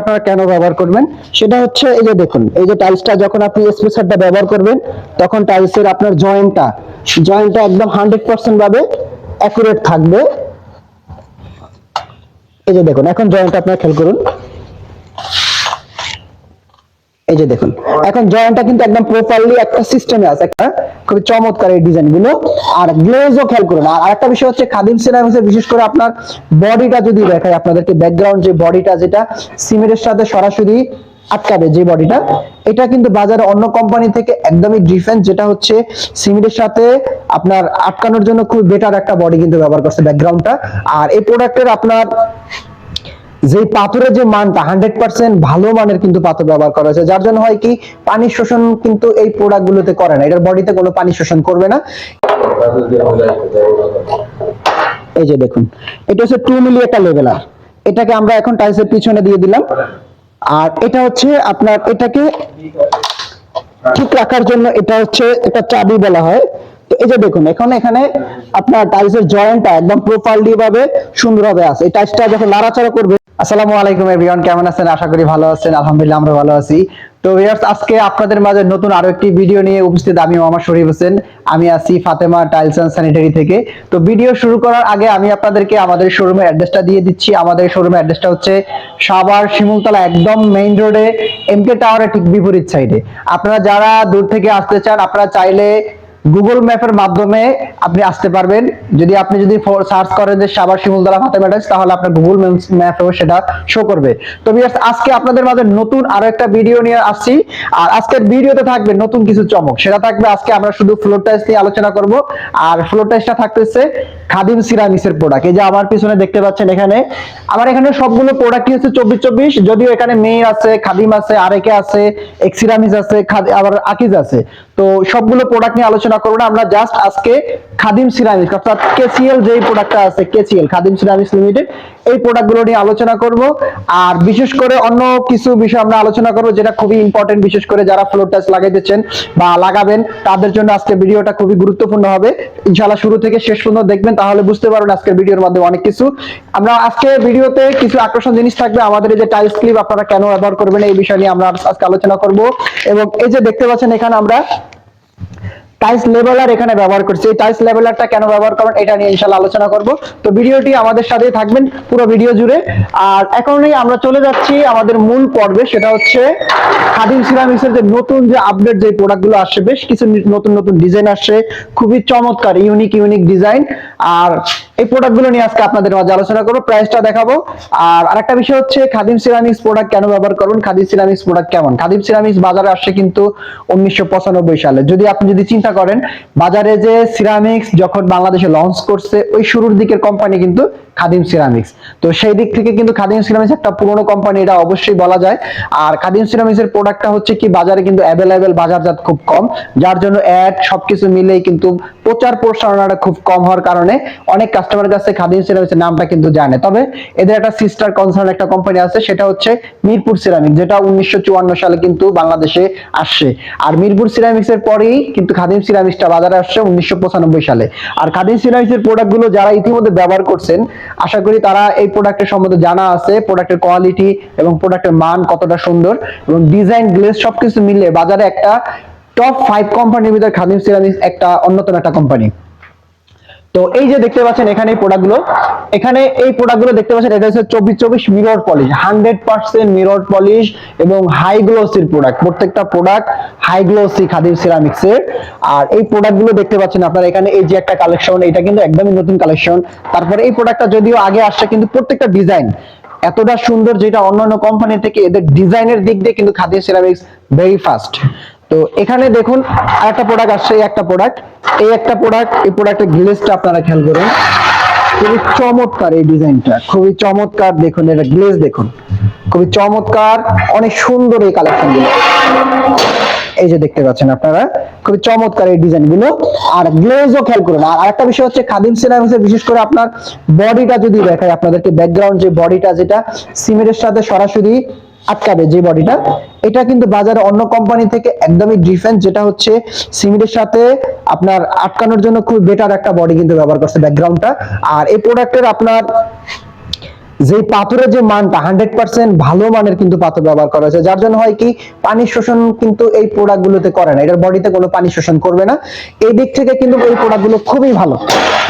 আপনারা কেন ব্যবহার করবেন? সেটা হচ্ছে এই যে দেখুন, এই যে টাইলসটা যখন আপনি স্পেসারটা ব্যবহার করবেন, তখন টাইলসের আপনার জয়েন্টটা জয়েন্টটা একদম হান্ড্রেড পার্সেন্ট ভাবে অ্যাকুরেট থাকবে। এই যে দেখুন, এখন জয়েন্টটা আপনারা খেয়াল করুন। এই যে দেখুন, এখন জয়েন্টটা কিন্তু একদম প্রপারলি একটা সিস্টেমে আছে, একটা খুবই চমৎকার এই ডিজাইনগুলো আর গ্লেজও খেয়াল করুন, আর আরেকটা বিষয় হচ্ছে খাদিম সিরামিক্সের বিশেষ করে আপনার বডিটা যদি দেখায় আপনাদেরকে ব্যাকগ্রাউন্ড যে বডিটা যেটা সিমেন্টের সাথে সরাসরি আটকাবে যে বডিটা এটা কিন্তু বাজারে অন্য কোম্পানি থেকে একদমই ডিফারেন্ট যেটা হচ্ছে সিমেন্টের সাথে আপনার আটকানোর জন্য খুব বেটার একটা বডি কিন্তু ব্যবহার করছে ব্যাকগ্রাউন্ডটা আর এই প্রোডাক্টের আপনার যে পাথরের যে মানটা হান্ড্রেড পার্সেন্ট ভালো মানের কিন্তু পাথর ব্যবহার করা হয়েছে। যার জন্য হয় কি, পানি শোষণ কিন্তু এই প্রোডাক্ট গুলোতে করে না। এটার বডিতে কোনো পানি শোষণ করবে না। এই যে দেখুন, এটা হচ্ছে টু মিলি একটা লেভেলার এটাকে আমরা এখন টাইলসের পিছনে দিয়ে দিলাম। আর এটা হচ্ছে আপনার, এটাকে ঠিক রাখার জন্য এটা হচ্ছে একটা চাবি বলা হয়। তো এই যে দেখুন, এখন এখানে আপনার টাইলসের জয়েন্টটা একদম প্রপারলি ভাবে সুন্দরভাবে আছে। এই টাইলসটা যখন নাড়াচাড়া করবে, আসসালামু আলাইকুম এভরিওয়ান কেমন আছেন? আশা করি ভালো আছেন, আলহামদুলিল্লাহ আমরা ভালো আছি। তো ভিউয়ার্স আজকে আপনাদের মাঝে নতুন আরও একটি ভিডিও নিয়ে উপস্থিত আমি মোহাম্মদ শরীফ হোসেন। আমি আছি ফাতেমা টাইলস এন্ড স্যানিটারি থেকে। তো ভিডিও শুরু করার আগে আমি আপনাদেরকে আমাদের শোরুমের অ্যাড্রেসটা দিয়ে দিচ্ছি। আমাদের শোরুমের অ্যাড্রেসটা হচ্ছে সাভার শিমুলতলা, একদম মেইন রোডে এমকে টাওয়ারের ঠিক বিপরীত সাইডে আপনারা যারা দূর থেকে আসতে চান, আপনারা চাইলে গুগল ম্যাপের মাধ্যমে আপনি আসতে পারবেন। যদি আপনি যদি সার্চ করেন যে সাভার শিমুলতলা ফাতেমা টাইলস তাহলে আপনার গুগল ম্যাপেও সেটা শো করবে। তো viewers, আজকে আপনাদের মাঝে নতুন আরও একটা ভিডিও নিয়ে আসছি। আর আজকের ভিডিওতে থাকবে নতুন কিছু চমক। সেটা থাকবে আজকে আমরা শুধু ফ্লোর টাইলস নিয়ে আলোচনা করব। আর ফ্লোর টাইলসটা থাকতেছে খাদিম সিরামিক্সের প্রোডাক্ট এই যে আমার পিছনে দেখতে পাচ্ছেন এখানে। আমার এখানে সবগুলো প্রোডাক্টই হচ্ছে? চব্বিশ চব্বিশ। যদিও এখানে মেয়ের আছে খাদিম আছে আরেকে আছে এক্সিরামিস আছে আবার আকিজ আছে। তো সবগুলো প্রোডাক্ট নিয়ে আলোচনা করব না। আমরা জাস্ট আজকে খাদিম সিরামিক্স অর্থাৎ কেসিএল যেই প্রোডাক্টটা আছে কেসিএল খাদিম সিরামিক্স লিমিটেড এই প্রোডাক্টগুলো নিয়ে আলোচনা করব। আর বিশেষ করে অন্য কিছু বিষয় আমরা আলোচনা করব, যেটা খুবই ইম্পর্টেন্ট বিশেষ করে যারা ফ্লোর টাইলস লাগাইতেছেন বা লাগাবেন, তাদের জন্য আজকে ভিডিওটা খুবই গুরুত্বপূর্ণ হবে। ইনশাআল্লাহ শুরু থেকে শেষ পর্যন্ত দেখবেন, তাহলে বুঝতে পারবেন আজকের ভিডিওর মাধ্যমে অনেক কিছু। আমরা আজকে ভিডিওতে কিছু আকর্ষণ জিনিস থাকবে, আমাদের এই যে টাইলস ক্লিপ আপনারা কেন ব্যবহার করবেন এই বিষয় নিয়ে আমরা আজকে আলোচনা করব। এবং এই যে দেখতে পাচ্ছেন এখানে আমরা টাইলস লেভেলার এখানে ব্যবহার করছি। এই টাইস লেভেলারটা কেন ব্যবহার করবেন, এটা নিয়ে ইনশাআল্লাহ আলোচনা করব। তো ভিডিওটি আমাদের সাথেই থাকবেন, পুরো ভিডিও জুড়ে। আর এখনই আমরা চলে যাচ্ছি আমাদের মূল পর্বে, সেটা হচ্ছে খাদিম সিরামিক্সের যে নতুন যে আপডেট যে প্রোডাক্টগুলো আসছে, বেশ কিছু নতুন নতুন ডিজাইন আসছে। খুবই চমৎকার ইউনিক ইউনিক ডিজাইন আর এই প্রোডাক্টগুলো নিয়ে আজকে আপনাদের মাঝে আলোচনা করব প্রাইসটা দেখাবো। আর আরেকটা বিষয় হচ্ছে, খাদিম সিরামিক্স প্রোডাক্ট কেন ব্যবহার করুন? খাদিম সিরামিক্স প্রোডাক্ট কেমন? খাদিম সিরামিক্স বাজারে আসছে কিন্তু উনিশশো পঁচানব্বই সালে। যদি আপনি যদি চিন্তা করেন, বাজারে যে সিরামিক্স যখন বাংলাদেশে লঞ্চ করছে, ওই শুরুর দিকের কোম্পানি কিন্তু খাদিম সিরামিক্স। তো সেই দিক থেকে কিন্তু খাদিম সিরামিক্স একটা পুরনো কোম্পানি এটা অবশ্যই বলা যায়। আর খাদিম সিরামিক্সের প্রোডাক্টটা হচ্ছে কি, বাজারে কিন্তু অ্যাভেলেবেল বাজারজাত খুব কম। যার জন্য অ্যাড সবকিছু মিলেই কিন্তু প্রচার প্রসারণাটা খুব কম হওয়ার কারণে অনেক কাস্টমারের কাছে খাদিম সিরামিক্সের নামটা কিন্তু জানে। তবে এদের একটা সিস্টার কনসার্ন একটা কোম্পানি আছে, সেটা হচ্ছে মিরপুর সিরামিক যেটা উনিশশো চুয়ান্ন সালে কিন্তু বাংলাদেশে আসছে। আর মিরপুর সিরামিক্স এর পরেই কিন্তু খাদিম সিরামিক্সটা বাজারে আসছে উনিশশো পঁচানব্বই সালে। আর খাদিম সিরামিক্স এর প্রোডাক্টগুলো যারা ইতিমধ্যে ব্যবহার করছেন আশা করি তারা এই প্রোডাক্টের সম্বন্ধে জানা আছে প্রোডাক্টের কোয়ালিটি এবং প্রোডাক্টের মান কতটা সুন্দর এবং ডিজাইন গ্লেজ সবকিছু মিলে বাজারে একটা টপ ফাইভ কোম্পানির ভিতরে খাদিম সিরামিক্স একটা অন্যতম একটা কোম্পানি তো এই যে দেখতে পাচ্ছেন এখানে এই প্রোডাক্টগুলো এখানে এই প্রোডাক্টগুলো দেখতে পাচ্ছেন, এটা হচ্ছে চব্বিশ চব্বিশ mirror polish hundred percent mirror polish এবং হাই গ্লোসির প্রোডাক্ট প্রত্যেকটা product high glossy Khadim ceramics এর। আর এই প্রোডাক্টগুলো দেখতে পাচ্ছেন আপনারা এখানে এই যে একটা কালেকশন এটা কিন্তু একদমই নতুন কালেকশন তারপরে এই প্রোডাক্টটা যদিও আগে আসছে, কিন্তু প্রত্যেকটা ডিজাইন এতটা সুন্দর যেটা অন্যান্য কোম্পানি থেকে এদের ডিজাইনের দিক দিয়ে কিন্তু খাদিম সিরামিক্স ভেরি ফাস্ট তো এখানে দেখুন আরেকটা প্রোডাক্ট আসছে, এই একটা প্রোডাক্ট এই একটা প্রোডাক্ট এই প্রোডাক্টের গ্লেজটা আপনারা খেয়াল করুন। খুবই চমৎকার এই ডিজাইনটা, খুবই চমৎকার দেখুন, এটা গ্লেজ দেখুন। খুবই চমৎকার, অনেক সুন্দর এই কালেকশনগুলো এই যে দেখতে পাচ্ছেন আপনারা, খুবই চমৎকার এই ডিজাইনগুলো আর গ্লেজও খেয়াল করুন, আর একটা বিষয় হচ্ছে খাদিম সিরামিক্স বিশেষ করে আপনার বডিটা যদি দেখায় আপনাদেরকে ব্যাকগ্রাউন্ড যে বডিটা যেটা সিমেন্টের সাথে সরাসরি আটকাবে যে বডিটা, এটা কিন্তু বাজারে অন্য কোম্পানি থেকে একদমই ডিফারেন্ট যেটা হচ্ছে সিমেন্টের সাথে আপনার আটকানোর জন্য খুব বেটার একটা বডি কিন্তু ব্যবহার করছে ব্যাকগ্রাউন্ডটা আর এই প্রোডাক্টের আপনার যে পাথরের যে মানটা হান্ড্রেড পার্সেন্ট ভালো মানের কিন্তু পাথর ব্যবহার করা হয়েছে, যার জন্য হয় কি, পানি শোষণ কিন্তু এই প্রোডাক্ট গুলোতে করে না। এটার বডিতে কোনো পানি শোষণ করবে না। এই দিক থেকে কিন্তু এই প্রোডাক্টগুলো খুবই ভালো,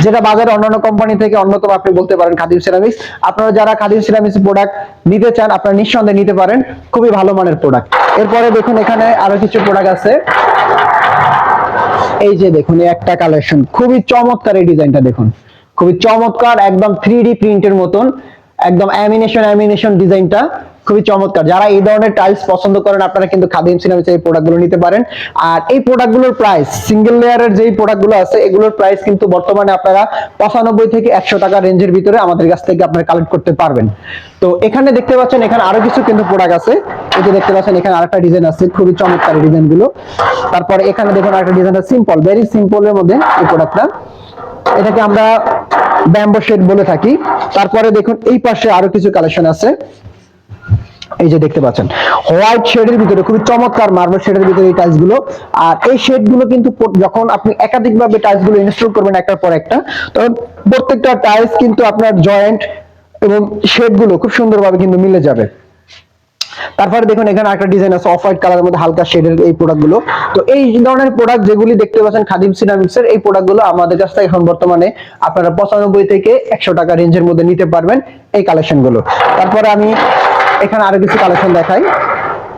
যেটা বাজারে অন্যান্য কোম্পানি থেকে অন্যতম আপনি বলতে পারেন খাদিম সিরামিক্স আপনারা যারা খাদিম সিরামিক্স প্রোডাক্ট নিতে চান, আপনারা নিঃসন্দেহে নিতে পারেন। খুবই ভালো মানের প্রোডাক্ট এরপরে দেখুন এখানে আরও কিছু প্রোডাক্ট আছে। এই যে দেখুন একটা কালেকশন খুবই চমৎকার এই ডিজাইনটা দেখুন। খুবই চমৎকার, একদম থ্রি ডি প্রিন্টের মতন। একদম অ্যামিনেশন অ্যামিনেশন ডিজাইনটা খুবই চমৎকার। যারা এই ধরনের টাইলস পছন্দ করেন, আপনারা কিন্তু খাদিম সিনেমা এই প্রোডাক্টগুলো নিতে পারেন। আর এই প্রোডাক্টগুলোর প্রাইস সিঙ্গেল লেয়ারের যেই প্রোডাক্টগুলো আছে, এগুলোর প্রাইস কিন্তু বর্তমানে আপনারা পঁচানব্বই থেকে একশো টাকা রেঞ্জের ভিতরে আমাদের কাছ থেকে আপনারা কালেক্ট করতে পারবেন। তো এখানে দেখতে পাচ্ছেন, এখানে আরও কিছু কিন্তু প্রোডাক্ট আছে। এই দেখতে পাচ্ছেন, এখানে আরেকটা ডিজাইন আছে, খুবই চমৎকার ডিজাইনগুলো। তারপরে এখানে দেখুন আরেকটা ডিজাইন সিম্পল ভেরি মধ্যে এই প্রোডাক্টটা এটাকে আমরা ব্যাম্বো শেড বলে থাকি। তারপরে দেখুন, এই পাশে আরও কিছু কালেকশন আছে। এই যে দেখতে পাচ্ছেন হোয়াইট শেডের ভিতরে, খুবই চমৎকার মার্বেল শেডের ভিতরে এই টাইলসগুলো। আর এই শেডগুলো কিন্তু যখন আপনি একাধিক ভাবে টাইলসগুলো ইনস্টল করবেন একটার পর একটা, তখন প্রত্যেকটা টাইলস কিন্তু আপনার জয়েন্ট এবং শেডগুলো খুব সুন্দরভাবে কিন্তু মিলে যাবে। তারপরে দেখুন এখানে একটা ডিজাইন আছে অফ হোয়াইট কালারের মধ্যে হালকা শেডের এই প্রোডাক্টগুলো তো এই ধরনের প্রোডাক্ট যেগুলি দেখতে পাচ্ছেন খাদিম সিরামিক্স এর, এই প্রোডাক্টগুলো আমাদের কাছ থেকে এখন বর্তমানে আপনারা পঁচানব্বই থেকে একশো টাকা রেঞ্জের মধ্যে নিতে পারবেন এই কালেকশনগুলো তারপরে আমি এখানে আরও কিছু কালেকশন দেখাই।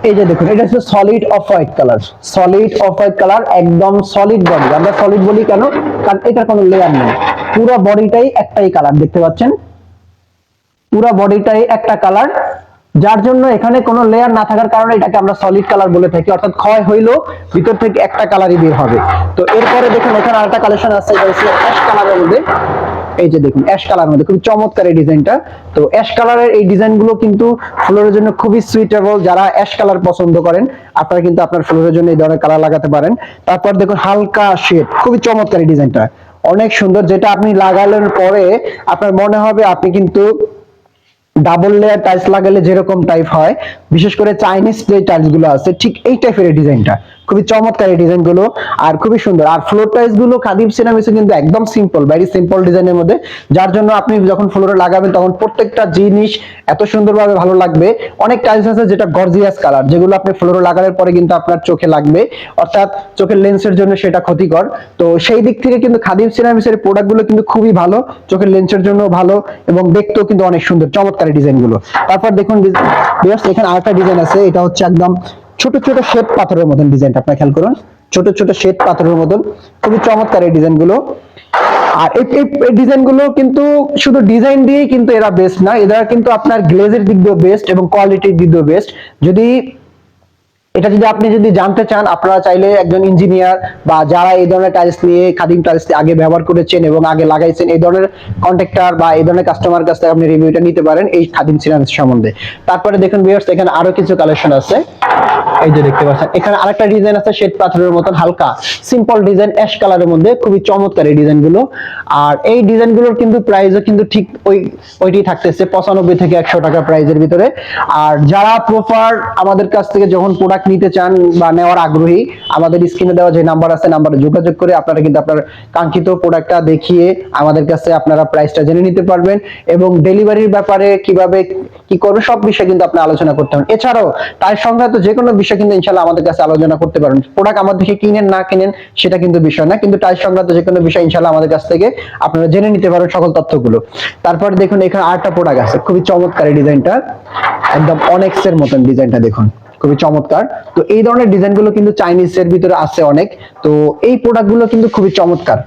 এই যে দেখুন, এটা হচ্ছে solid off white colour solid off white colour একদম সলিড বডি আমরা সলিড বলি কেন? কারণ এটার কোনো লেয়ার নেই। পুরো বডিটাই একটাই কালার দেখতে পাচ্ছেন? পুরো বডিটাই একটা কালার যার জন্য এখানে কোনো লেয়ার না থাকার কারণে এটাকে আমরা সলিড কালার বলে থাকি। অর্থাৎ ক্ষয় হইলেও ভিতর থেকে একটা কালারই বের হবে। তো এরপরে দেখুন, এখানে আরেকটা কালেকশন আছে, এটা হচ্ছে অ্যাশ কালারের মধ্যে। এই যে দেখুন অ্যাশ কালার মধ্যে, খুবই চমৎকার এই ডিজাইনটা। তো অ্যাশ কালারের এই ডিজাইনগুলো কিন্তু ফ্লোরের জন্য খুবই সুইটেবল যারা অ্যাশ কালার পছন্দ করেন। আপনারা কিন্তু আপনার ফ্লোরের জন্য এই ধরনের কালার লাগাতে পারেন। তারপর দেখুন, হালকা শেড খুবই চমৎকার এই ডিজাইনটা। অনেক সুন্দর, যেটা আপনি লাগালেন পরে আপনার মনে হবে আপনি কিন্তু ডাবল লেয়ার টাইলস লাগালে যেরকম টাইপ হয়, বিশেষ করে চাইনিজ যে টাইলসগুলো আছে, ঠিক এই টাইপের ডিজাইনটা খুবই চমৎকার এই ডিজাইনগুলো আর খুবই সুন্দর। আর ফ্লোর টাইলসগুলো খাদিম সিনামিসে কিন্তু একদম সিম্পল ভেরি সিম্পল ডিজাইনের মধ্যে। যার জন্য আপনি যখন ফ্লোরে লাগাবেন, তখন প্রত্যেকটা জিনিস এত সুন্দরভাবে ভালো লাগবে। অনেক টাইলস আছে যেটা গর্জিয়াস কালার যেগুলো আপনি ফ্লোরে লাগানোর পরে কিন্তু আপনার চোখে লাগবে। অর্থাৎ চোখের লেন্সের জন্য সেটা ক্ষতিকর। তো সেই দিক থেকে কিন্তু খাদিম সিনামিসের প্রোডাক্টগুলো কিন্তু খুবই ভালো, চোখের লেন্সের জন্য ভালো এবং দেখতেও কিন্তু অনেক সুন্দর, চমৎকার ডিজাইনগুলো তারপর দেখুন এখানে আরেকটা ডিজাইন আছে, এটা হচ্ছে একদম ছোট ছোট শ্বেত পাথরের মতন ডিজাইনটা আপনারা খেয়াল করুন। ছোট ছোট শ্বেত পাথরের মতন। খুবই চমৎকার এই ডিজাইনগুলো। আর এই ডিজাইনগুলো কিন্তু শুধু ডিজাইন দিয়েই কিন্তু এরা বেস্ট না, এরা কিন্তু আপনার গ্লেজের দিক দিয়েও বেস্ট এবং কোয়ালিটির দিক দিয়েও বেস্ট যদি, এটা যদি আপনি যদি জানতে চান, আপনারা চাইলে একজন ইঞ্জিনিয়ার বা যারা এই ধরনের টাইলস নিয়ে খাদিম টাইলস আগে ব্যবহার করেছেন এবং আগে লাগাইছেন, এই ধরনের কন্ট্রাক্টর বা এই ধরনের কাস্টমার কাছ থেকে আপনি রিভিউটা নিতে পারেন এই খাদিম সিরামিক্স সম্বন্ধে। তারপরে দেখুন ভিউয়ার্স এখানে আরও কিছু কালেকশন আছে। এই যে দেখতে পাচ্ছেন, এখানে আরেকটা ডিজাইন আছে শ্বেত পাথরের মতন, হালকা সিম্পল ডিজাইন অ্যাশ কালারের মধ্যে, খুবই চমৎকার এই ডিজাইনগুলো। আর এই ডিজাইনগুলোর কিন্তু প্রাইসও কিন্তু ঠিক ওই ওইটি থাকতেছে, পঁচানব্বই থেকে একশো টাকা প্রাইজের ভিতরে। আর যারা প্রপার আমাদের কাছ থেকে যখন প্রোডাক্ট নিতে চান বা নেওয়ার আগ্রহী, আমাদের স্ক্রিনে দেওয়া যে নাম্বার আছে নাম্বারে যোগাযোগ করে আপনারা কিন্তু আপনার কাঙ্ক্ষিত প্রোডাক্টটা দেখিয়ে আমাদের কাছে আপনারা প্রাইসটা জেনে নিতে পারবেন এবং ডেলিভারির ব্যাপারে কীভাবে কি করবে, সব বিষয়ে কিন্তু আপনি আলোচনা করতে পারেন এছাড়াও, তার সংক্রান্ত যে কোনো বিষয় কিন্তু ইনশাল্লাহ আমাদের কাছে আলোচনা করতে পারেন প্রোডাক্ট আমার থেকে কিনেন, না কিনেন, সেটা কিন্তু বিষয় না। কিন্তু টাইল সংক্রান্ত যে কোনো বিষয় ইনশাল্লাহ আমাদের কাছ থেকে আপনারা জেনে নিতে পারেন সকল তথ্যগুলো। তারপরে দেখুন, এখানে আরেকটা প্রোডাক্ট আছে, খুবই চমৎকার এই ডিজাইনটা একদম অনেক্স এর মতন ডিজাইনটা দেখুন, খুবই চমৎকার। তো এই ধরনের ডিজাইনগুলো কিন্তু চাইনিজ এর ভিতরে আছে অনেক। তো এই প্রোডাক্টগুলো কিন্তু খুবই চমৎকার।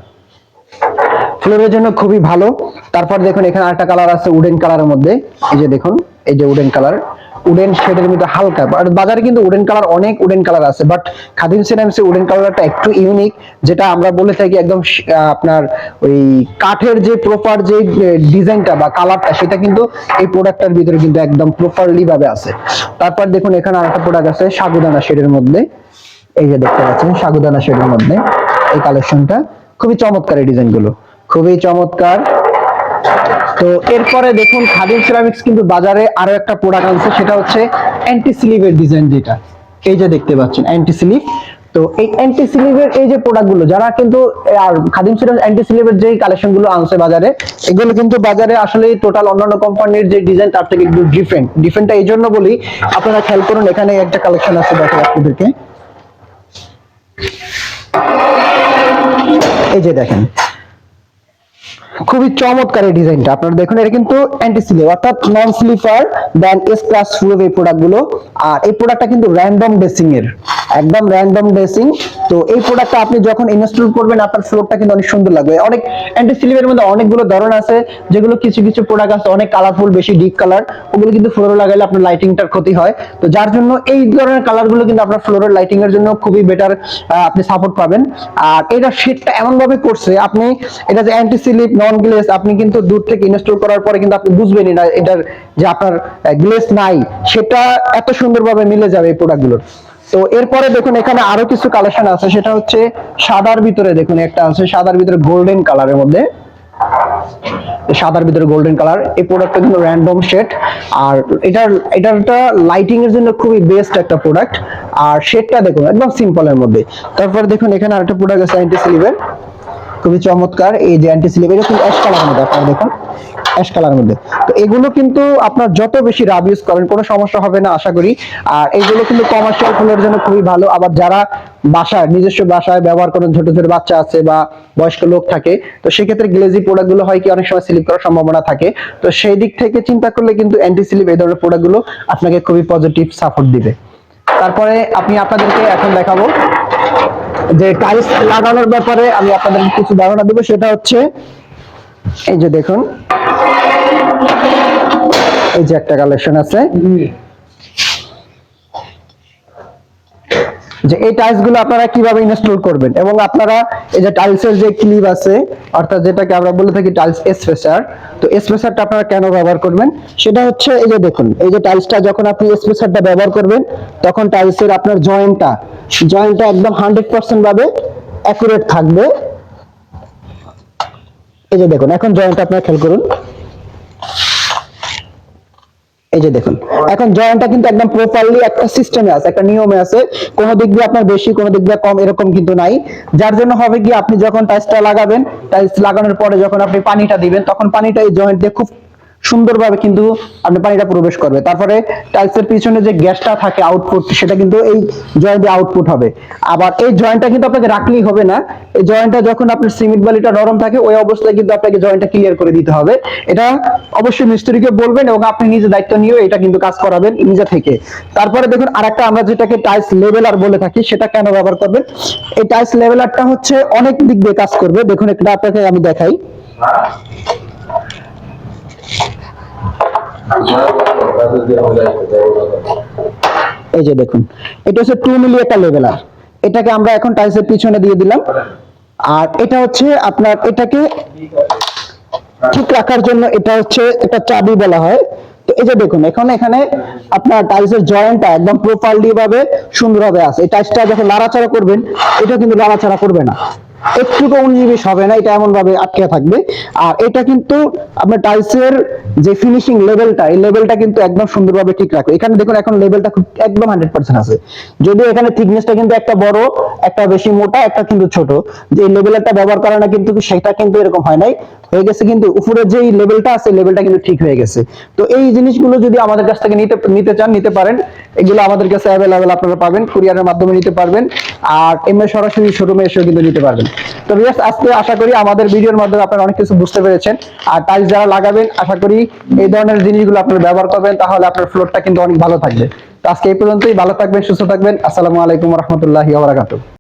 ফ্লোরের জন্য খুবই ভালো। তারপর দেখুন, এখানে আরেকটা কালার আছে উডেন কালারের মধ্যে। এই যে দেখুন, এই যে উডেন কালার উডেন শেডের মধ্যে হালকা আর বাজারে কিন্তু উডেন কালার অনেক উডেন কালার আছে বাট খাদিম সিনামসে উডেন কালারটা একটু ইউনিক যেটা আমরা বলে থাকি একদম আপনার ওই কাঠের যে প্রপার যে ডিজাইনটা বা কালারটা সেটা কিন্তু এই প্রোডাক্টটার ভিতরে কিন্তু একদম প্রপারলি ভাবে আছে। তারপর দেখুন, এখানে আরেকটা প্রোডাক্ট আছে, সাগুদানা শেডের মধ্যে। এই যে দেখতে পাচ্ছেন, সাগুদানা শেডের মধ্যে এই কালেকশনটা খুবই চমৎকার এই ডিজাইনগুলো। খুবই চমৎকার। তো এরপরে দেখুন খাদিম সিরামিক্স কিন্তু বাজারে আরও একটা প্রোডাক্ট আনছে, সেটা হচ্ছে অ্যান্টি স্লিভের ডিজাইন যেটা। এই যে দেখতে পাচ্ছেন অ্যান্টি স্লিভ তো এই অ্যান্টি স্লিভের এই যে প্রোডাক্টগুলো যারা কিন্তু, আর খাদিম সিরাজ অ্যান্টি স্লিভের যে কালেকশনগুলো আনছে বাজারে, এগুলো কিন্তু বাজারে আসলে টোটাল অন্যান্য কোম্পানির যে ডিজাইন তার থেকে একটু ডিফারেন্ট ডিফারেন্টটা এই জন্য বলি, আপনারা খেয়াল করুন, এখানে একটা কালেকশন আছে দেখো আপনাদেরকে। এই যে দেখেন খুবই চমৎকার এই ডিজাইনটা। আপনারা দেখুন, এটা কিন্তু অ্যান্টি স্লিপ অর্থাৎ non slipper then S class proof এই প্রোডাক্টগুলো আর এই প্রোডাক্টটা কিন্তু র্যান্ডম ড্রেসিং এর একদম র্যান্ডম ড্রেসিং তো এই প্রোডাক্টটা আপনি যখন ইনস্টল করবেন, আপনার ফ্লোরটা কিন্তু অনেক সুন্দর লাগবে। অনেক অ্যান্টি স্লিপের মধ্যে অনেকগুলো ধরন আছে, যেগুলো কিছু কিছু প্রোডাক্ট আছে, অনেক কালারফুল বেশি ডিপ কালার ওগুলো কিন্তু ফ্লোরে লাগাইলে আপনার লাইটিংটার ক্ষতি হয়। তো যার জন্য এই ধরনের কালারগুলো কিন্তু আপনার ফ্লোরের লাইটিং এর জন্য খুবই বেটার আপনি সাপোর্ট পাবেন। আর এটা শেডটা এমন ভাবে করছে, আপনি, এটা যে অ্যান্টি স্লিপ নন গ্লেস আপনি কিন্তু দূর থেকে ইনস্টল করার পরে কিন্তু আপনি বুঝবেনই না এটার যে আপনার গ্লেস নাই, সেটা এত সুন্দরভাবে মিলে যাবে এই প্রোডাক্টগুলোর তো এরপরে দেখুন, এখানে আরও কিছু কালেকশন আছে, সেটা হচ্ছে সাদার ভিতরে দেখুন, একটা আছে সাদার ভিতরে গোল্ডেন কালারের মধ্যে। সাদার ভিতরে গোল্ডেন কালার এই প্রোডাক্টটা কিন্তু র্যান্ডম শেড আর এটার, এটারটা লাইটিং এর জন্য খুবই বেস্ট একটা প্রোডাক্ট আর শেডটা দেখুন, একদম সিম্পলের মধ্যে। তারপরে দেখুন, এখানে আরেকটা প্রোডাক্ট আছে অ্যান্টি স্লিভের খুবই চমৎকার। এই যে অ্যান্টি স্লিপ কিন্তু অ্যাশ কালারের মধ্যে, আপনারা দেখুন অ্যাশ কালারের মধ্যে। তো এগুলো কিন্তু আপনার যত বেশি রাব ইউজ করেন, কোনো সমস্যা হবে না, আশা করি। আর এইগুলো কিন্তু কমার্শিয়াল ফুলের জন্য খুবই ভালো। আবার যারা বাসায়, নিজস্ব বাসায় ব্যবহার করেন, ছোট ছোট বাচ্চা আছে বা বয়স্ক লোক থাকে, তো সেক্ষেত্রে গ্লেজি প্রোডাক্টগুলো হয় কি, অনেক সময় স্লিপ করার সম্ভাবনা থাকে। তো সেই দিক থেকে চিন্তা করলে কিন্তু অ্যান্টি স্লিপ এই ধরনের প্রোডাক্টগুলো আপনাকে খুবই পজিটিভ সাপোর্ট দিবে। তারপরে আপনি আপনাদেরকে এখন দেখাবো। যে টাইলস লাগানোর ব্যাপারে আমি আপনাদের কিছু ধারণা দেবো, সেটা হচ্ছে, এই যে দেখুন, এই যে একটা কালেকশন আছে। যে এই টাইলসগুলো আপনারা কীভাবে ইনস্টল করবেন? এবং আপনারা এই যে টাইলসের যে ক্লিপ আছে, অর্থাৎ যেটাকে আমরা বলে থাকি টাইলস স্পেসার তো স্পেসারটা আপনারা কেন ব্যবহার করবেন? সেটা হচ্ছে, এই যে দেখুন, এই যে টাইলসটা যখন আপনি স্পেসারটা ব্যবহার করবেন, তখন টাইলসের আপনার জয়েন্টটা জয়েন্টটা একদম হান্ড্রেড পার্সেন্ট ভাবে অ্যাকুরেট থাকবে। এই যে দেখুন, এখন জয়েন্টটা আপনারা খেয়াল করুন। এই যে দেখুন, এখন জয়েন্টটা কিন্তু একদম প্রপারলি একটা সিস্টেমে আছে, একটা নিয়মে আছে। কোন দিক দিয়ে আপনার বেশি, কোন দিক দিয়ে কম, এরকম কিন্তু নাই। যার জন্য হবে কি, আপনি যখন টাইলসটা লাগাবেন টাইলস লাগানোর পরে যখন আপনি পানিটা দিবেন, তখন পানিটা এই জয়েন্ট দিয়ে খুব সুন্দরভাবে কিন্তু আপনি পানিটা প্রবেশ করবে। তারপরে টাইলসের পিছনে যে গ্যাসটা থাকে আউটপুট সেটা কিন্তু এই জয়েন্টে আউটপুট হবে। আবার এই জয়েন্টটা কিন্তু আপনাকে রাখলেই হবে না। এই জয়েন্টটা যখন আপনার সিমেন্ট বালিটা নরম থাকে, ওই অবস্থায় কিন্তু আপনাকে জয়েন্টটা ক্লিয়ার করে দিতে হবে। এটা অবশ্যই মিস্ত্রিকে বলবেন এবং আপনি নিজে দায়িত্ব নিয়েও এটা কিন্তু কাজ করাবেন নিজে থেকে। তারপরে দেখুন, আরেকটা আমরা যেটাকে টাইলস লেভেলার বলে থাকি, সেটা কেন ব্যবহার করবেন? এই টাইলস লেভেলারটা হচ্ছে অনেক দিক দিয়ে কাজ করবে। দেখুন, এটা আপনাকে আমি দেখাই। এই যে দেখুন, এটা হচ্ছে টু এটাকে আমরা এখন পিছনে দিয়ে দিলাম। আর এটা হচ্ছে আপনার, এটাকে ঠিক রাখার জন্য এটা হচ্ছে একটা চাবি বলা হয়। তো এই যে দেখুন, এখন এখানে আপনার টাইলসের জয়েন্টটা একদম প্রপারলি ভাবে সুন্দরভাবে আছে। এই যখন নাড়াচাড়া করবেন এটা কিন্তু নাড়াচাড়া করবে না। একটুকু হবে না, এটা এমন ভাবে আটকে থাকবে। আর এটা কিন্তু আপনার যে ফিনিশিং লেভেলটা এই লেভেলটা কিন্তু একদম সুন্দরভাবে ঠিক রাখবে। এখানে দেখুন, এখন লেভেলটা খুব একদম হান্ড্রেড পার্সেন্ট আছে। যদিও এখানে থিকনেসটা কিন্তু একটা বড়, একটা বেশি মোটা, একটা কিন্তু ছোট। যে লেভেলটা ব্যবহার করে না কিন্তু সেটা কিন্তু এরকম হয় নাই। হয়ে গেছে, কিন্তু উপরে যে লেভেলটা আছে, লেভেলটা কিন্তু ঠিক হয়ে গেছে। তো এই জিনিসগুলো যদি আমাদের কাছ থেকে নিতে নিতে চান, নিতে পারেন। এগুলো আমাদের কাছে অ্যাভেলেবেল আপনারা পাবেন কুরিয়ারের মাধ্যমে নিতে পারবেন। আর এমনি সরাসরি শোরুমে এসেও কিন্তু নিতে পারবেন। তো বিয়াস আজকে আশা করি আমাদের ভিডিওর মাধ্যমে আপনারা অনেক কিছু বুঝতে পেরেছেন। আর টাইলস যারা লাগাবেন, আশা করি এই ধরনের জিনিসগুলো আপনারা ব্যবহার করবেন, তাহলে আপনার ফ্লোরটা কিন্তু অনেক ভালো থাকবে। তো আজকে এই পর্যন্তই, ভালো থাকবেন, সুস্থ থাকবেন। আসসালামু আলাইকুম রহমতুল্লাহি ওয়া বারাকাতুহু।